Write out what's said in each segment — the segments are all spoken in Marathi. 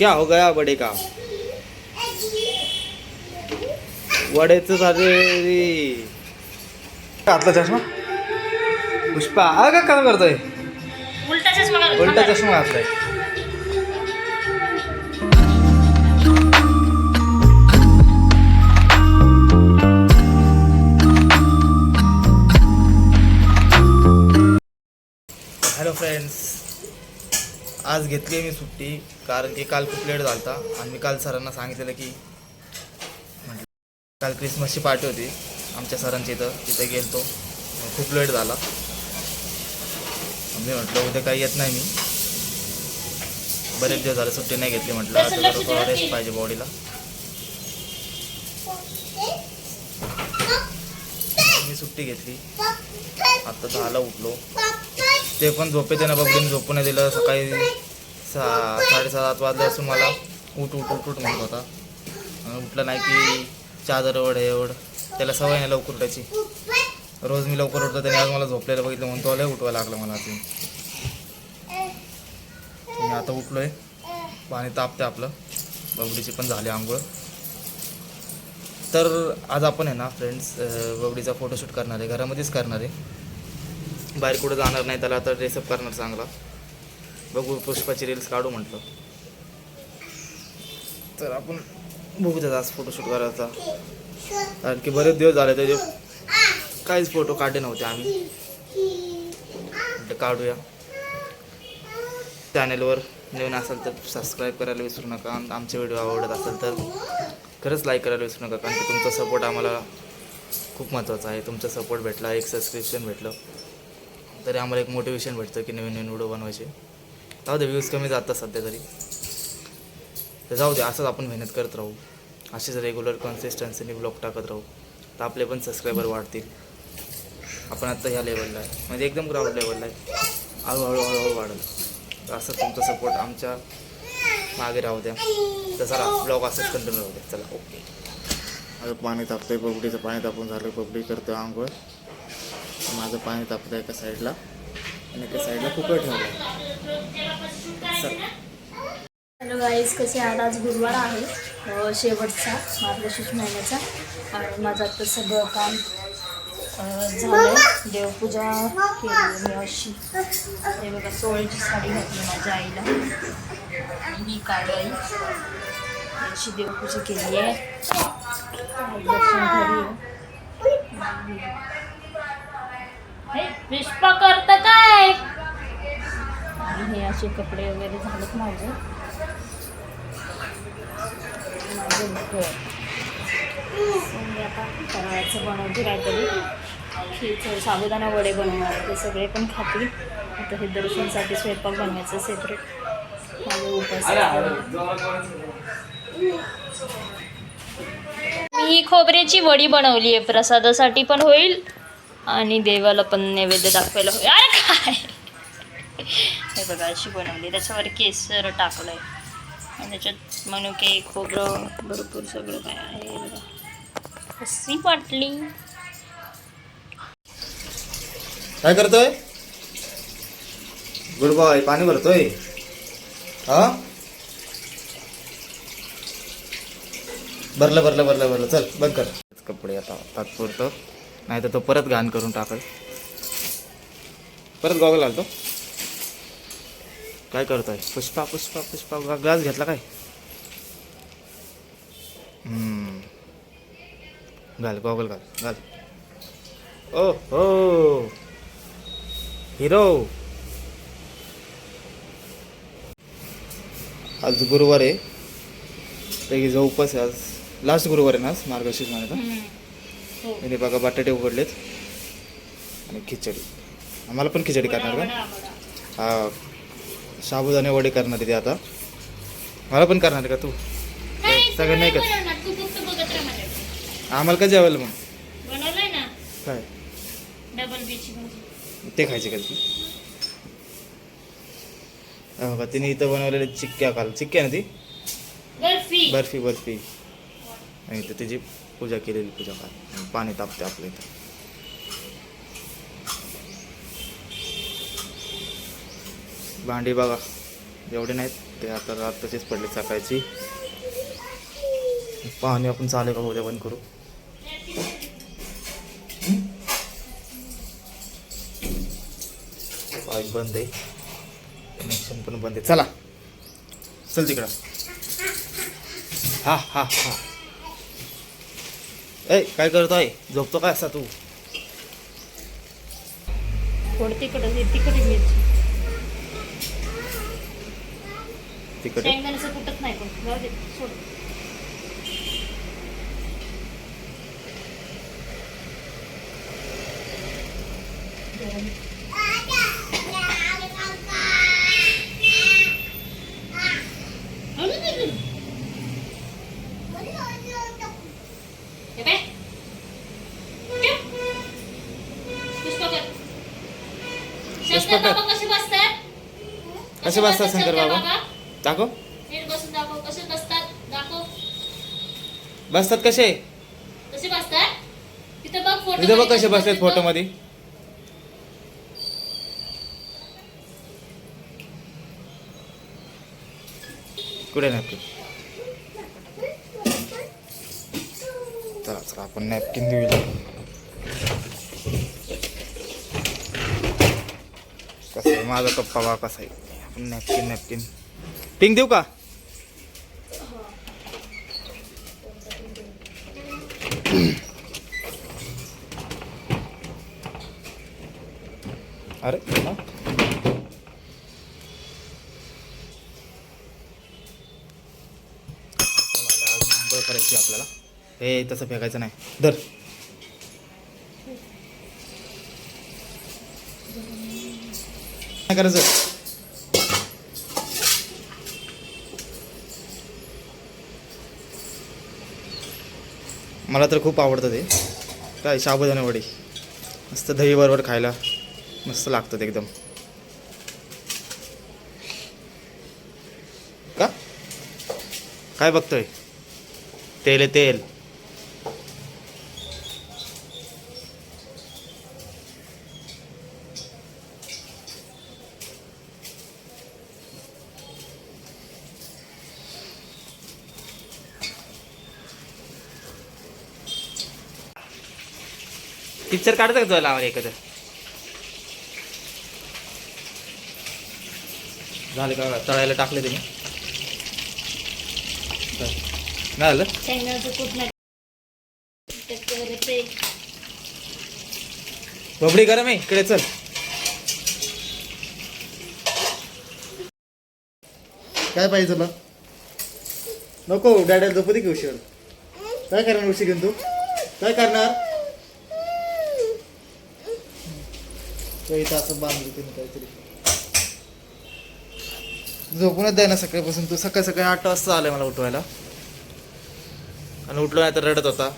क्या हो गया बडे का? वडेच झाले घातला चष्मा पुष्पा का काय करतोय उलटा चष्मा उलटा. चष्मा घातलाय हॅलो फ्रेंड्स आज घेतली आहे मी सुट्टी कारण की काल खूप लेट झालता. आणि मी काल सरांना सांगितलेलं की म्हटलं काल क्रिसमसची पार्टी होती आमच्या सरांच्या इथं तिथे गेलतो. खूप लेट झाला. मी म्हटलं उद्या काही येत नाही मी. बरेच दिवस झाले सुट्टी नाही घेतली म्हटलं आता जरा थोडा रेस्ट पाहिजे बॉडीला मी सुट्टी घेतली. आता दहाला उठलो. ते पण झोपेते ना बघून झोपू नाही दिलं. सकाळी सहा साडेसात आठ वाजले असून मला उठ उठ उठ उठ म्हणत होता. उठलं नाही की चादर एवढ हे ओढ त्याला सवय नाही लवकर उठायची. रोज मी लवकर उठतो त्याने आज मला झोपलेलं बघितलं म्हणून तो उठवायला लागलं मला अजून मी आता उठलोय. पाणी तापते आपलं. बबडीची पण झाली आंघोळ. तर आज आपण आहे ना फ्रेंड्स बबडीचा फोटोशूट करणार आहे. घरामध्येच करणार आहे. बाहेर कुठं जाणार नाही त्याला आता ड्रेसअप करणार चांगला. बघू पुष्पाची रील्स काढू म्हटलं. तर आपण बघू त्याचा आज फोटोशूट करायचा. कारण की बरेच दिवस झाले त्याचे काहीच फोटो काढले नव्हते आम्ही. काढूया. चॅनेलवर नवीन असाल तर सबस्क्राईब करायला विसरू नका. आणि आमचे व्हिडिओ आवडत असेल तर खरंच लाईक करायला विसरू नका. कारण की तुमचा सपोर्ट आम्हाला खूप महत्त्वाचा आहे. तुमचा सपोर्ट भेटला एक सबस्क्रिप्शन भेटलं. तरी आम्हाला एक मोटिवेशन भेटतं की नवीन नवीन व्हिडिओ बनवायचे. जाऊ दे व्ह्यूज कमी जातात सध्या तरी. तर जाऊ दे असंच आपण मेहनत करत राहू. असेच रेग्युलर कन्सिस्टन्सीने ब्लॉग टाकत राहू. तर आपले पण सबस्क्रायबर वाढतील. आपण आत्ता ह्या लेवलला आहे. म्हणजे एकदम ग्राउंड लेवलला आहे. हळूहळू हळूहळू वाढेल. तर असं तुमचा सपोर्ट आमच्या मागे राहू द्या. तर चला ब्लॉग असंच कंटिन्यू राहू द्या. चला ओके आता पाणी तापतंय पबडीचं पाणी तापून झालं पबडी करतं आंघोळ माझं पाणी तापतं एका साईडला. आणि एका साईडला कुकर ठेवलं हॅलो गाईज कसे आहात? आज गुरुवार आहे. शेवटचा मार्गशीर्ष महिन्याचा. आणि माझं आता सगळं काम झालं देवपूजा केली मी अशी. हे बघा सोळीची साडी घातली माझ्या आईला. मी ही आई. अशी देवपूजा केली आहे. दर्शन घरी पुष्पा करत काय? आणि हे असे कपडे वगैरे झालेत माझे. माझे घर आता फराळाचं बनवते काहीतरी. खीर साबुदाणा वडे बनवणार ते सगळे पण खातील. आता हे दर्शनसाठी स्वयंपाक बनवायचं सेपरेट माझे उपास मी खोबऱ्याची वडी बनवली आहे. प्रसादासाठी पण होईल. आणि देवाला पण नैवेद्य दाखवायला होईल अरे काय? हे बघा अशी बनवली त्याच्यावर केसर टाकलंय. आणि त्याच्यात मनुके खोबरं भरपूर सगळं काय आहे बघा. कशी वाटली काय करतोय? गुड बॉय पाणी भरतोय? हा? भरलं भरलं भरलं भरलं. चल बंद कर. कपडे आता तात्पुरतं. नाही तर तो परत घाण करून टाकल. परत गॉगल घालतो काय करतोय? पुष्पा पुष्पा पुष्पा ग्लास घेतला काय? हम्म. घाल गॉगल घाल घाल. ओ हो. हिरो. आज गुरुवार आहे. त्याची जो उपास आहे आज लास्ट गुरुवार आहे ना आज मार्गशीर्ष महिन्याचा हो. त्याने बघा बटाटे उघडलेत. आणि खिचडी. आम्हाला पण खिचडी करणार का? हा. साबुदाणे वडे करणार आहे ते आता. मला पण करणार आहे का तू? सगळं नाही का आम्हाला का जेवायला मग? काय? डबल बीची भाजी. ते खायचे का ती? हा बघा तिने इथं बनवलेले चिक्क्या काल चिक्क्या ना ती? बर्फी. बर्फी बर्फी. आणि त्याची पूजा केलेली पूजा काय पाणी तापते आपल्या इथं. भांडी बघा. एवढे नाहीत ते आता रात तसेच पडले सकाळची. पाणी आपण चालेल का उद्या बंद करू. पाईप बंद आहे. कनेक्शन पण बंद आहे. चला. चल तिकडं. हा हा हा. ए काय करतोय झोपतो काय असा तू? थोडं तिकडं तिकडे मिरची. तिकडे? शेंगदाण्याचं कुठंच नाही पण जाऊ दे सोड. कसे बसतात शंकर बाबा? दाखव. बसतात? कसे? तिथं बघ फोटो इथं बघ कसे बसतात. फोटो मध्ये कुठे नॅपकिन चला चला आपण नॅपकिन देऊया कसं माझा कप्पा बा कसा आहे. Napkin napkin. पिंक देऊ का? अरे अजून करायची आपल्याला हे तसं फेकायचं नाही. धर. काय करायचं? मला तर खूप आवडतं ते. काय साबुदाणा वडी. मस्त दही बरोबर खायला मस्त लागतं ते एकदम. का? काय बघतोय? तेल तेल. पिक्चर काढतं का तुला एखादं झाले का? तळायला टाकले तुम्ही नाही झालं? बबडी गरम आहे. इकडे चल. काय पाहिजे तुला? नको डॅडीला झोपू दे की उशीर काय करणार उशीर घेऊन तू? काय करणार? तो इथं असं बांधलं काहीतरी. झोपूनच द्याय ना सकाळपासून. तू सकाळी सकाळी आठ वाजता आलंय मला उठवायला. आणि उठलो नाही तर रडत होता.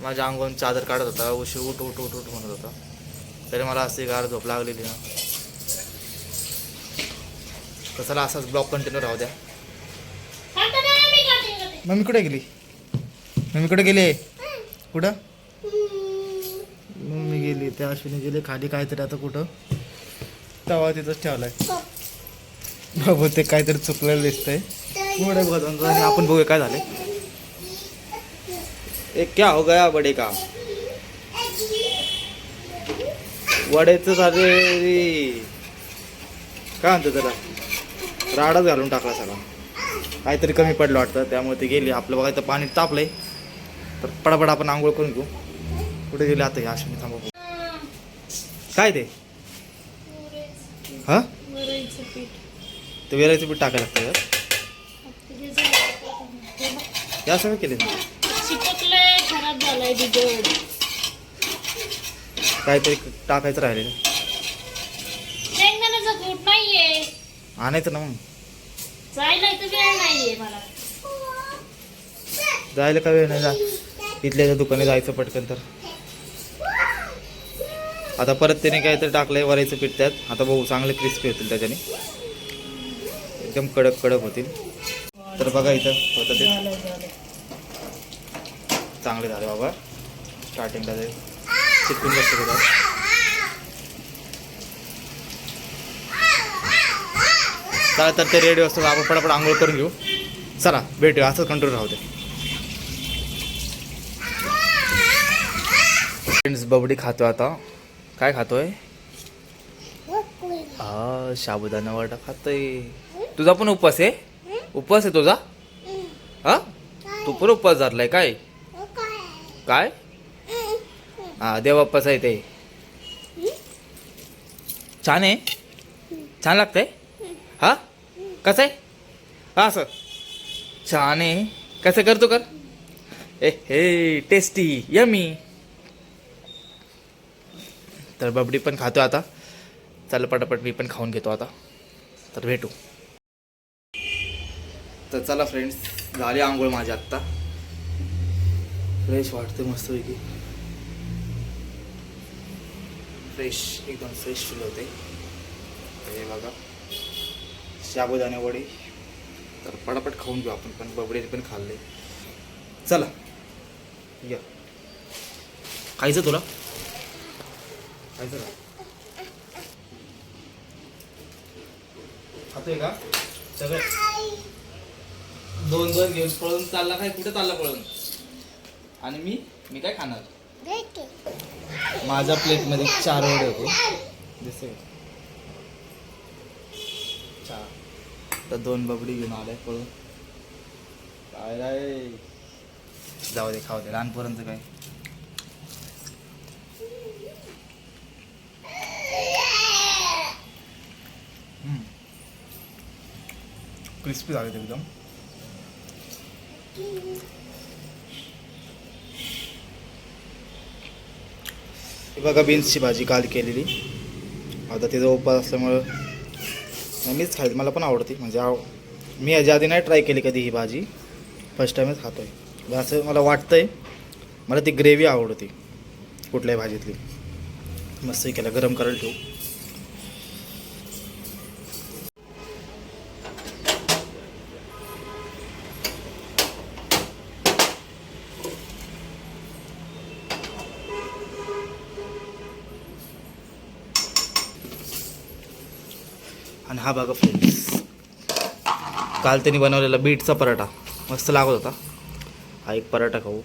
माझ्या अंगावरून चादर काढत होता. उशी उठ उठ उठ उठ म्हणत होता. तरी मला अशी गार झोप लागलेली ना. कसाला असाच ब्लॉक कंटिन्यू राहू द्या. सांगतो ना मी करते, मी करते. मम्मी कुठे गेली? मम्मी कुठे गेली? कुठं? गेली त्या अश्विनी गेली खाली काहीतरी आता कुठं? तवा तिथंच ठेवलाय. बाबा ते काहीतरी चुकलेलं दिसतंय. पुढे बघत आणि आपण बघूया काय झाले एक क्या हो गया बडे का? वडेच झाले काय म्हणतो त्याला? राडाच घालून टाकला सगळा. काहीतरी कमी पडलं वाटतं त्यामुळे ते गेली. आपलं बघायचं पाणी तापलंय. तर पडापड आपण आंघोळ करून घेऊ. कुठे गेले आता या अश्विनी? थांबा. काय ते? हा. ते वेलायचं पीठ टाकायला लागतं. या सगळं केले काहीतरी टाकायचं राहिले आणायचं ना मग. जायला इथं वेळ नाहीये मला. जायला का वेळ नाही जा इथल्या इथं दुकाने जायचं पटकन तर. आता परत त्याने काहीतरी टाकलंय वरायचं पीठ त्यात. आता बघू चांगले क्रिस्पी होतील त्याच्याने. एकदम कडक कडक होतील. तर बघा इथं होतं ते. चांगले झाले बाबा. स्टार्टिंगला ते. चिटकून बसते होतात चला तर ते रेडी असतो आपण फटाफट आंघोळ करून घेऊ. चला भेटूया. असंच कंट्रोल राहू दे. फ्रेंड्स बबडी खातो आता. काय खातोय? हा साबुदाणा वडा खातोय. तुझा पण उपवास आहे? उपवास आहे तुझा? हा? तू पण उपवास धरलाय काय? काय? हा देवाप्पाच आहे ते. छान आहे? छान लागतंय? हा? कसं आहे? हा असं. छान आहे. कसं करतो कर? ए हे टेस्टी यमी तर बबडी पण खातो आता. चल पटापट मी पण खाऊन घेतो आता. तर भेटू. तर चला फ्रेंड्स झाली आंघोळ माझी आत्ता. फ्रेश वाटते मस्तपैकी. फ्रेश एकदम फ्रेश फील होते. हे बघा. शाबुदाने वडी. तर पटापट खाऊन घेऊ आपण पण. बबडे पण खाल्ले. चला. या. खायचं तुला? खातोय का? सगळं. दोन दोन घेऊन पळून चालला काय? कुठे चालला पळून? आणि मी? मी काय खाणार? माझ्या प्लेटमध्ये चार वडे होते? चार. तर दोन बबडी घेऊन आले पळून. काय रे? जाऊ दे खाऊ दे. लहानपर्यंत काय? क्रिस्पी झालेत एकदम बघा बीन्सची भाजी काल केलेली आता तिचा उपास असल्यामुळं नाही, मीच खायची मला पण आवडते म्हणजे आव मी याच्या आधी नाही ट्राय केली कधी ही भाजी फर्स्ट टाईमच खातो आहे असं मला वाटतंय मला ती ग्रेव्ही आवडते कुठल्याही भाजीतली मस्त केलं गरम करायला ठेवू हा बघा फ्रेंड्स काल त्यांनी बनवलेला बीटचा पराठा. मस्त लागत होता. हा एक पराठा खाऊ.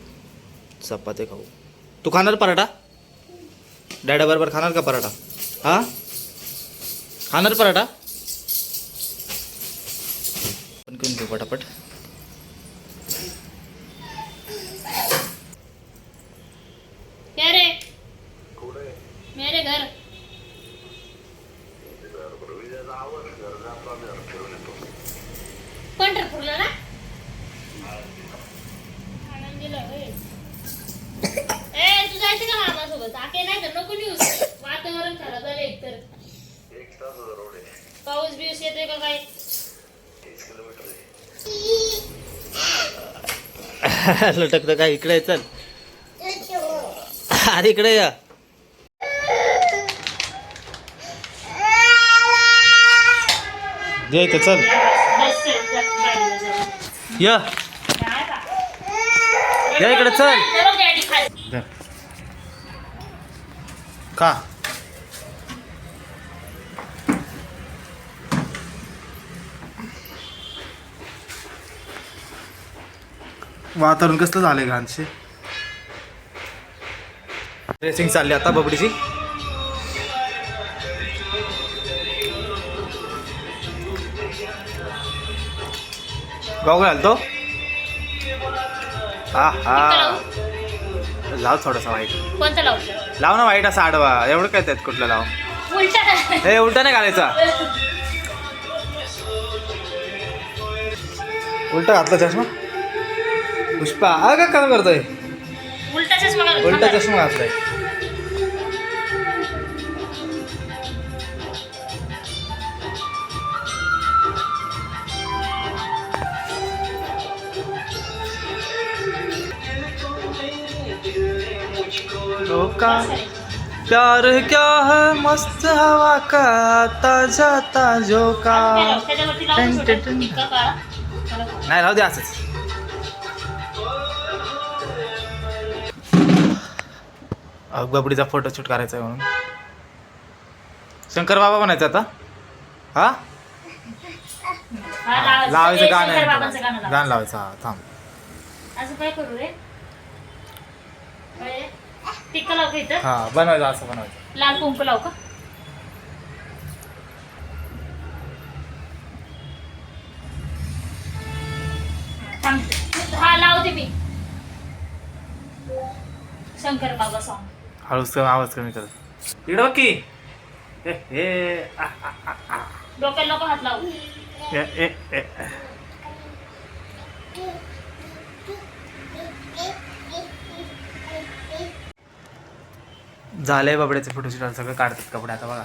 चपाती खाऊ. तू खाणार पराठा? डॅडाबरोबर खाणार का पराठा? हा? खाणार पराठा? पण करून घेऊ पटापट क्या रे मेरे घर पंढरपूरला ना. ए. तू जायचं का मामासोबत? आके नाही तर नको न्यूज वातावरण खराब झालं एकतर. पाऊस बिऊस येतोय का काय? लटकतं काय इकडे चल. अरे इकडे या. जे इथं चल. या. या इकडे चल. का? वातावरण कसलं झालंय घाणशी? ड्रेसिंग चालली आता बबडीची. गाव घालतो हा हा लाव थोडासा वाईट. कोणतं लाव ना वाईट असा आडवा. एवढं काय त्यात कुठलं लाव? उलटा? हे उलटा नाही घालायचा. उलटा घातला चष्मा? पुष्पा हा का काम करतोय? उलटा चष्मा उलटा. चष्मा घातलाय. का? प्यार क्या है? मस्त हवा का ताजा ताजो का. नाही राहू दे असंच. बबडीचा फोटोशूट करायचा आहे म्हणून. शंकर बाबा म्हणायचं आता. हा? लावायचं. गाणं गाणं लावायचं. हा थांब. असं काय करू? टिक्का लावू का इथं? हा बनवायचं असं बनवायचं. लाल कुंकू लावू का. हा लावते मी. शंकर बाबा सॉन्ग हळूच कमी आवाज कमी कर. इकडं बघ की ए, ए, आ, डोक्याला नको हात लावू. ए, ए, ए. झालंय बाबड्याचे फोटोशूट सगळं काढतात कपडे. आता बघा.